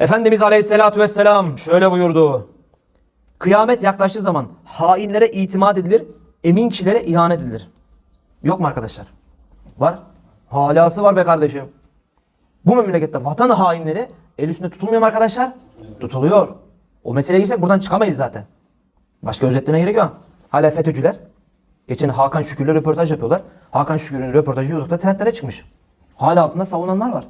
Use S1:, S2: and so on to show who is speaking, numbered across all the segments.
S1: Efendimiz Aleyhisselatü Vesselam şöyle buyurdu. Kıyamet yaklaştığı zaman hainlere itimat edilir, emin kişilere ihanet edilir. Yok mu arkadaşlar? Var. Halası var be kardeşim. Bu memlekette vatan hainleri el üstünde tutulmuyor mu arkadaşlar? Tutuluyor. O meseleye girsek buradan çıkamayız zaten. Başka özetleme gerek yok. Hala FETÖ'cüler. Geçen Hakan Şükür'le röportaj yapıyorlar. Hakan Şükür'ün röportajı YouTube'da trendlere çıkmış. Hala altında savunanlar var.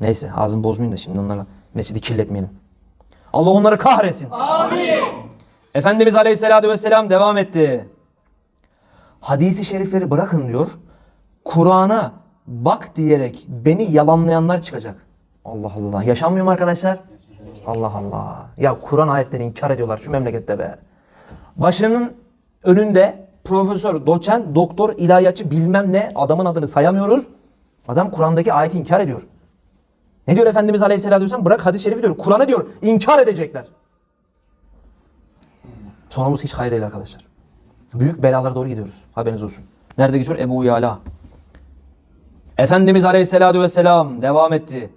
S1: Neyse ağzımı bozmayayım da şimdi onlarla mescidi kirletmeyelim. Allah onları kahretsin. Amin. Efendimiz Aleyhisselatü Vesselam devam etti. Hadisi şerifleri bırakın diyor. Kur'an'a bak diyerek beni yalanlayanlar çıkacak. Allah Allah. Yaşanmıyor mu arkadaşlar? Allah Allah. Ya Kur'an ayetlerini inkar ediyorlar şu memlekette be. Başının önünde profesör, doçent, doktor, ilahiyatçı bilmem ne adamın adını sayamıyoruz. Adam Kur'an'daki ayeti inkar ediyor. Ne diyor Efendimiz Aleyhisselatü Vesselam? Bırak hadis-i şerifi diyor. Kur'an'ı diyor. inkar edecekler. Sonumuz hiç hayır değil arkadaşlar. Büyük belalara doğru gidiyoruz. Haberiniz olsun. Nerede geçiyor? Ebu Yala. Efendimiz Aleyhisselatü Vesselam devam etti.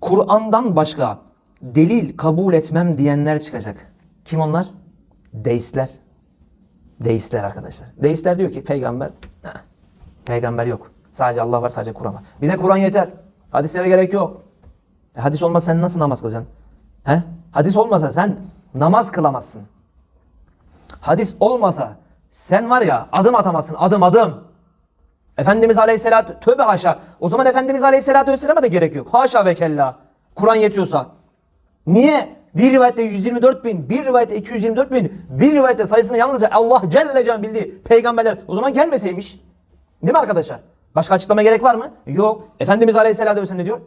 S1: Kur'an'dan başka delil kabul etmem diyenler çıkacak. Kim onlar? Deistler. Deistler arkadaşlar. Deistler diyor ki peygamber, "Heh, peygamber yok. Sadece Allah var, sadece Kur'an var. Bize Kur'an yeter. Hadislere gerek yok. E, hadis olmasa sen nasıl namaz kılacaksın? He? Hadis olmasa sen namaz kılamazsın. Hadis olmasa sen var ya adım atamazsın. Adım adım. Efendimiz Aleyhisselatü tövbe haşa. O zaman Efendimiz Aleyhisselatü Vesselam'a da gerek yok. Haşa ve kella. Kur'an yetiyorsa. Niye? Bir rivayette 124 bin, bir rivayette 224 bin, bir rivayette sayısını yalnızca Allah Celle Can bildiği peygamberler o zaman gelmeseymiş. Değil mi arkadaşlar? Başka açıklama gerek var mı? Yok. Efendimiz Aleyhisselatü Vesselam ne diyor?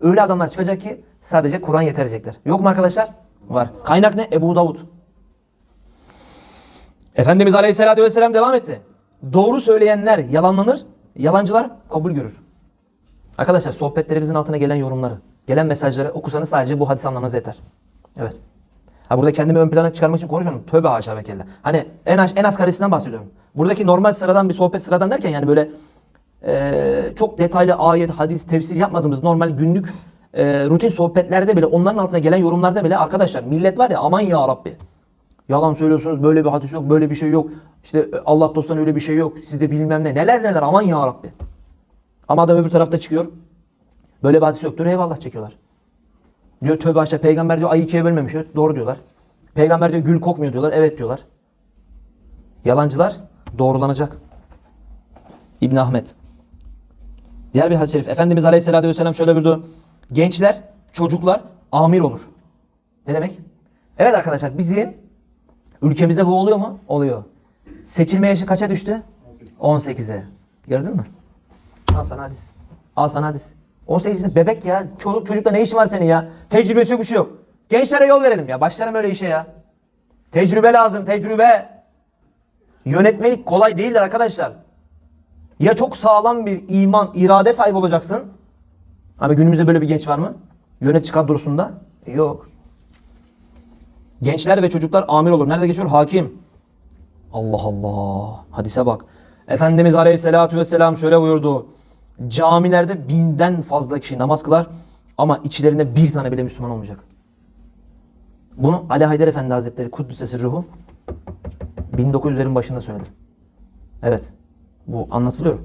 S1: Öyle adamlar çıkacak ki sadece Kur'an yetirecekler. Yok mu arkadaşlar? Var. Kaynak ne? Ebu Davud. Efendimiz Aleyhisselatü Vesselam devam etti. Doğru söyleyenler yalanlanır, yalancılar kabul görür. Arkadaşlar sohbetlerimizin altına gelen yorumları, gelen mesajları okusanız sadece bu hadis anlamanız yeter. Evet. Ha burada kendimi ön plana çıkarmak için konuşuyorum. Tövbe haşa ve kella. Hani en az, en az karesinden bahsediyorum. Buradaki normal sıradan bir sohbet sıradan derken yani böyle eee, çok detaylı ayet, hadis, tefsir yapmadığımız normal günlük eee, rutin sohbetlerde bile onların altına gelen yorumlarda bile arkadaşlar millet var ya aman ya Rabbi. Yalan söylüyorsunuz böyle bir hadis yok böyle bir şey yok. İşte e, Allah dostlarına öyle bir şey yok. Sizde bilmem ne neler neler aman ya Rabbi. Ama adam öbür tarafta çıkıyor. Böyle bir hadis yoktur eyvallah çekiyorlar. Diyor tövbe aşağı peygamber diyor ayı ikiye bölmemiş. diyor. Doğru diyorlar. Peygamber diyor gül kokmuyor diyorlar. Evet diyorlar. Yalancılar doğrulanacak. İbn Ahmet. Diğer bir hadis-i şerif. Efendimiz Aleyhisselatü Vesselam şöyle buyurdu. Gençler, çocuklar amir olur. Ne demek? Evet arkadaşlar bizim ülkemizde bu oluyor mu? Oluyor. Seçilme yaşı kaça düştü? 18'e. Gördün mü? Al sana hadis. Al sana hadis. 18'inde bebek ya. Çoluk çocukla ne işin var senin ya? Tecrübesi yok bir şey yok. Gençlere yol verelim ya. Başlarım öyle işe ya. Tecrübe lazım tecrübe. Yönetmelik kolay değildir arkadaşlar. Ya çok sağlam bir iman, irade sahibi olacaksın. Ama günümüzde böyle bir genç var mı? Yönetici kadrosunda? Yok. Gençler ve çocuklar amir olur. Nerede geçiyor? Hakim. Allah Allah. Hadise bak. Efendimiz Aleyhisselatü Vesselam şöyle buyurdu. Camilerde binden fazla kişi namaz kılar ama içlerinde bir tane bile Müslüman olmayacak. Bunu Ali Haydar Efendi Hazretleri Kuddüs'e ruhu 1900'lerin başında söyledi. Evet. Bu anlatılıyor.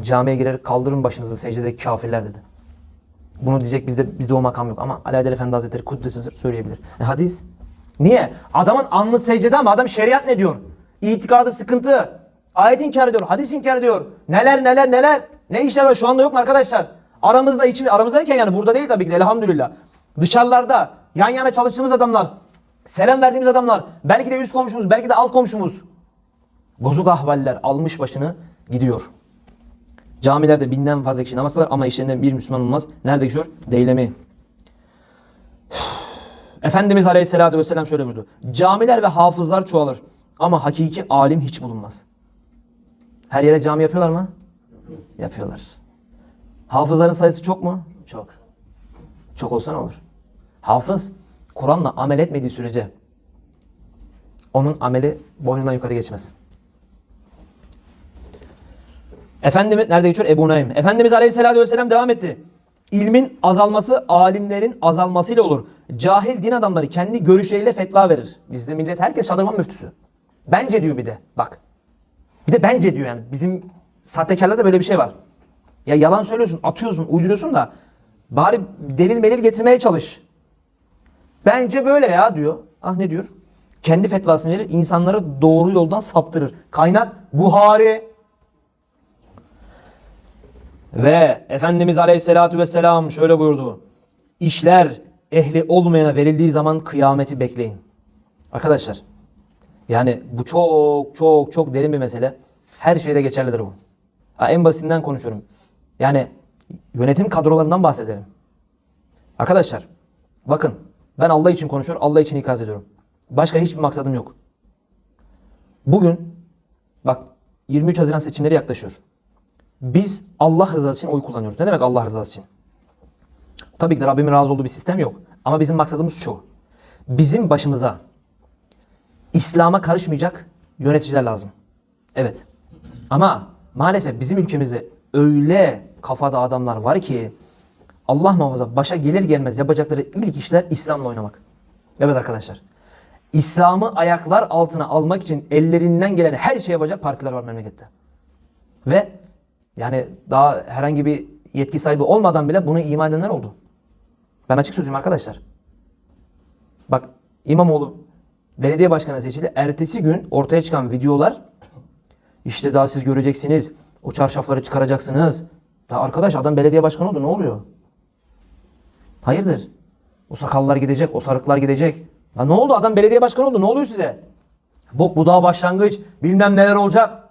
S1: Camiye girer kaldırın başınızı secdedeki kafirler dedi. Bunu diyecek bizde bizde o makam yok ama Ali Haydar Efendi Hazretleri Kuddüs'e söyleyebilir. E, hadis. Niye? Adamın alnı secdede ama adam şeriat ne diyor? İtikadı sıkıntı. Ayet inkar ediyor. Hadis inkar ediyor. Neler neler neler. Ne işler var şu anda yok mu arkadaşlar? Aramızda içi aramızdayken yani burada değil tabii ki de elhamdülillah. Dışarılarda yan yana çalıştığımız adamlar, selam verdiğimiz adamlar, belki de üst komşumuz, belki de alt komşumuz. Bozuk ahvaller almış başını gidiyor. Camilerde binden fazla kişi namaz kılar ama işlerinden bir Müslüman olmaz. Nerede geçiyor? Deylemi. Efendimiz Aleyhisselatü Vesselam şöyle buyurdu. Camiler ve hafızlar çoğalır ama hakiki alim hiç bulunmaz. Her yere cami yapıyorlar mı? Yapıyorlar. Hafızların sayısı çok mu? Çok. Çok olsa ne olur? Hafız Kur'an'la amel etmediği sürece onun ameli boynundan yukarı geçmez. Efendimiz nerede geçiyor? Ebu Naim. Efendimiz Aleyhisselatü Vesselam devam etti. İlmin azalması alimlerin azalmasıyla olur. Cahil din adamları kendi görüşleriyle fetva verir. Bizde millet herkes şadırvan müftüsü. Bence diyor bir de. Bak. Bir de bence diyor yani. Bizim sahtekarlarda böyle bir şey var. Ya yalan söylüyorsun, atıyorsun, uyduruyorsun da bari delil melil getirmeye çalış. Bence böyle ya diyor. Ah ne diyor? Kendi fetvasını verir, insanları doğru yoldan saptırır. Kaynak Buhari. Ve Efendimiz Aleyhisselatü Vesselam şöyle buyurdu. İşler ehli olmayana verildiği zaman kıyameti bekleyin. Arkadaşlar yani bu çok çok çok derin bir mesele. Her şeyde geçerlidir bu. Ha, en basitinden konuşuyorum. Yani yönetim kadrolarından bahsedelim. Arkadaşlar bakın ben Allah için konuşuyorum, Allah için ikaz ediyorum. Başka hiçbir maksadım yok. Bugün bak 23 Haziran seçimleri yaklaşıyor. Biz Allah rızası için oy kullanıyoruz. Ne demek Allah rızası için? Tabii ki de Rabbimin razı olduğu bir sistem yok. Ama bizim maksadımız şu. Bizim başımıza İslam'a karışmayacak yöneticiler lazım. Evet. Ama maalesef bizim ülkemizde öyle kafada adamlar var ki Allah muhafaza başa gelir gelmez yapacakları ilk işler İslam'la oynamak. Evet arkadaşlar. İslam'ı ayaklar altına almak için ellerinden gelen her şey yapacak partiler var memlekette. Ve yani daha herhangi bir yetki sahibi olmadan bile bunu iman edenler oldu. Ben açık sözüm arkadaşlar. Bak İmamoğlu belediye başkanı seçildi. Ertesi gün ortaya çıkan videolar işte daha siz göreceksiniz. O çarşafları çıkaracaksınız. Ya arkadaş adam belediye başkanı oldu ne oluyor? Hayırdır? O sakallar gidecek, o sarıklar gidecek. Ya ne oldu? Adam belediye başkanı oldu. Ne oluyor size? Bok bu daha başlangıç. Bilmem neler olacak.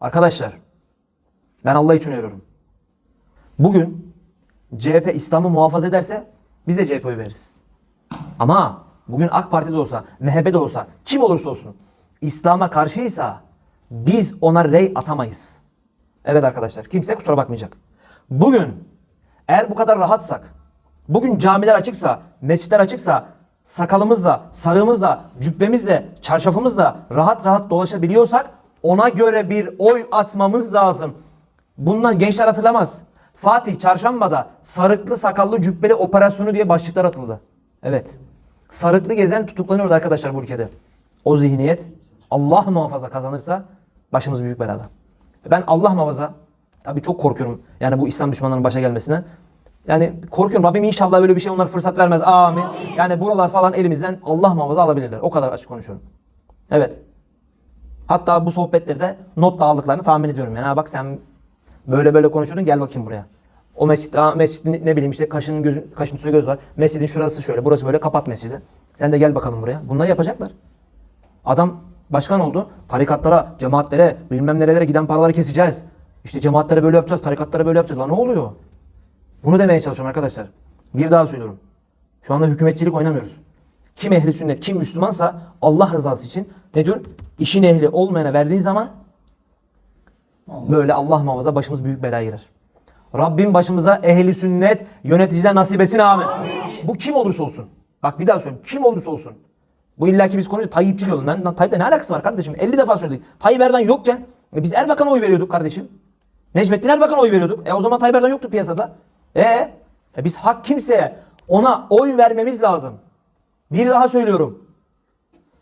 S1: Arkadaşlar ben Allah için uyarıyorum. Bugün CHP İslam'ı muhafaza ederse biz de CHP'ye veririz. Ama bugün AK Parti'de olsa, MHP'de olsa, kim olursa olsun İslam'a karşıysa biz ona rey atamayız. Evet arkadaşlar kimse kusura bakmayacak. Bugün eğer bu kadar rahatsak, bugün camiler açıksa, mescitler açıksa, sakalımızla, sarığımızla, cübbemizle, çarşafımızla rahat rahat dolaşabiliyorsak ona göre bir oy atmamız lazım. Bundan gençler hatırlamaz. Fatih Çarşamba'da sarıklı sakallı cübbeli operasyonu diye başlıklar atıldı. Evet. Sarıklı gezen tutuklanıyordu arkadaşlar bu ülkede. O zihniyet Allah muhafaza kazanırsa başımız büyük belada. Ben Allah muhafaza tabii çok korkuyorum. Yani bu İslam düşmanlarının başa gelmesine. Yani korkuyorum Rabbim inşallah böyle bir şey onlara fırsat vermez. Amin. Yani buralar falan elimizden Allah muhafaza alabilirler. O kadar açık konuşuyorum. Evet. Hatta bu sohbetlerde not da aldıklarını tahmin ediyorum. Yani bak sen böyle böyle konuşuyordun gel bakayım buraya. O mescid, aa, mescidin ne bileyim işte kaşının gözün, kaşın üstünde göz var. Mescidin şurası şöyle, burası böyle kapat mescidi. Sen de gel bakalım buraya. Bunları yapacaklar. Adam başkan oldu. Tarikatlara, cemaatlere, bilmem nerelere giden paraları keseceğiz. İşte cemaatlere böyle yapacağız, tarikatlara böyle yapacağız. Lan ne oluyor? Bunu demeye çalışıyorum arkadaşlar. Bir daha söylüyorum. Şu anda hükümetçilik oynamıyoruz. Kim ehli sünnet, kim Müslümansa Allah rızası için ne diyor? İşin ehli olmayana verdiği zaman böyle Allah muhafaza başımız büyük belaya girer. Rabbim başımıza ehli sünnet yöneticiler nasip etsin amin. Bu kim olursa olsun. Bak bir daha söyleyeyim. Kim olursa olsun. Bu illaki biz konuşuyoruz. Tayyipçi diyoruz. Lan, lan Tayyip'le ne alakası var kardeşim? 50 defa söyledik. Tayyip Erdoğan yokken e, biz Erbakan'a oy veriyorduk kardeşim. Necmettin Erbakan'a oy veriyorduk. E o zaman Tayyip Erdoğan yoktu piyasada. E, e biz hak kimseye ona oy vermemiz lazım. Bir daha söylüyorum.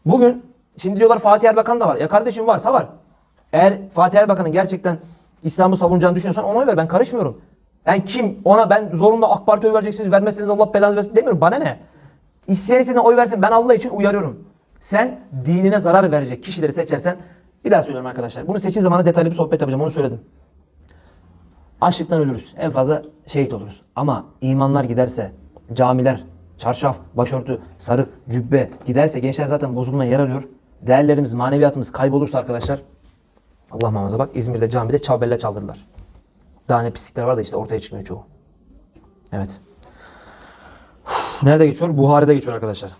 S1: Bugün şimdi diyorlar Fatih Erbakan da var. Ya kardeşim varsa var. Eğer Fatih Erbakan'ın gerçekten İslam'ı savunacağını düşünüyorsan ona ver. Ben karışmıyorum. Ben kim ona ben zorunlu AK Parti oy vereceksiniz vermezseniz Allah belanızı versin demiyorum. Bana ne? İsteyen istediğine oy versin. Ben Allah için uyarıyorum. Sen dinine zarar verecek kişileri seçersen bir daha söylüyorum arkadaşlar. Bunu seçim zamanı detaylı bir sohbet yapacağım. Onu söyledim. Açlıktan ölürüz. En fazla şehit oluruz. Ama imanlar giderse, camiler, çarşaf, başörtü, sarık, cübbe giderse gençler zaten bozulmaya yer arıyor. Değerlerimiz, maneviyatımız kaybolursa arkadaşlar Allah muhafaza bak İzmir'de camide çavbelle çaldırdılar. Daha ne pislikler var da işte ortaya çıkmıyor çoğu. Evet. Nerede geçiyor? Buhari'de geçiyor arkadaşlar.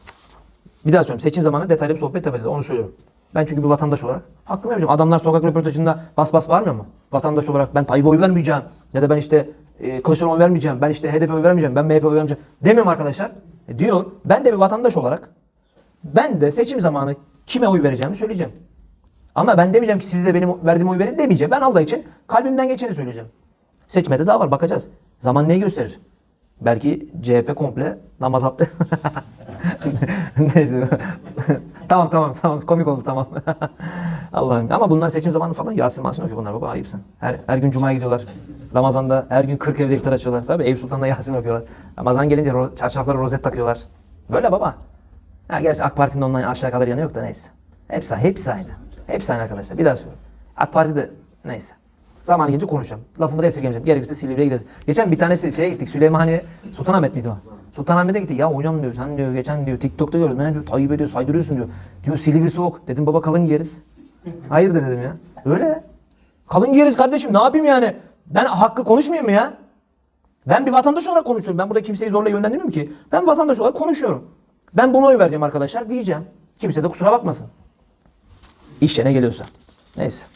S1: Bir daha söyleyeyim. Seçim zamanı detaylı bir sohbet yapacağız. Onu söylüyorum. Ben çünkü bir vatandaş olarak hakkımı yapacağım. Adamlar sokak röportajında bas bas bağırmıyor mu? Vatandaş olarak ben Tayyip'e oy vermeyeceğim. Ya da ben işte e, Kılıçdaroğlu'na oy vermeyeceğim. Ben işte HDP'ye oy vermeyeceğim. Ben MHP'ye oy vermeyeceğim. Demiyorum arkadaşlar. E, diyor. Ben de bir vatandaş olarak ben de seçim zamanı kime oy vereceğimi söyleyeceğim. Ama ben demeyeceğim ki siz de benim verdiğim oy verin demeyeceğim. Ben Allah için kalbimden geçeni söyleyeceğim. Seçmede daha var bakacağız. Zaman neyi gösterir? Belki CHP komple namaz abdest. Neyse. tamam tamam tamam komik oldu tamam. Allah'ım ama bunlar seçim zamanı falan Yasin Masin okuyor bunlar baba ayıpsın. Her, her gün Cuma'ya gidiyorlar. Ramazan'da her gün 40 evde iftar açıyorlar. Tabii Eyüp Sultan'da Yasin okuyorlar. Ramazan gelince ro- çarşaflara rozet takıyorlar. Böyle baba. Ha, gerçi AK Parti'nin ondan aşağı kadar yanı yok da neyse. Hepsi, hepsi aynı. Hepsi aynı arkadaşlar. Bir daha söylüyorum. AK Parti'de neyse. Zaman gelince konuşacağım. Lafımı da esirgemeyeceğim. Gerekirse Silivri'ye gideriz. Geçen bir tanesi şeye gittik. Süleymaniye, Sultanahmet miydi o? Sultanahmet'e gittik. Ya hocam diyor sen diyor geçen diyor TikTok'ta gördüm. Ne diyor Tayyip ediyor saydırıyorsun diyor. Diyor Silivri soğuk. Dedim baba kalın giyeriz. Hayırdır dedim ya. Öyle. Kalın giyeriz kardeşim. Ne yapayım yani? Ben hakkı konuşmayayım mı ya? Ben bir vatandaş olarak konuşuyorum. Ben burada kimseyi zorla yönlendirmiyorum ki. Ben vatandaş olarak konuşuyorum. Ben buna oy vereceğim arkadaşlar diyeceğim. Kimse de kusura bakmasın. İş yerine geliyorsa. Neyse.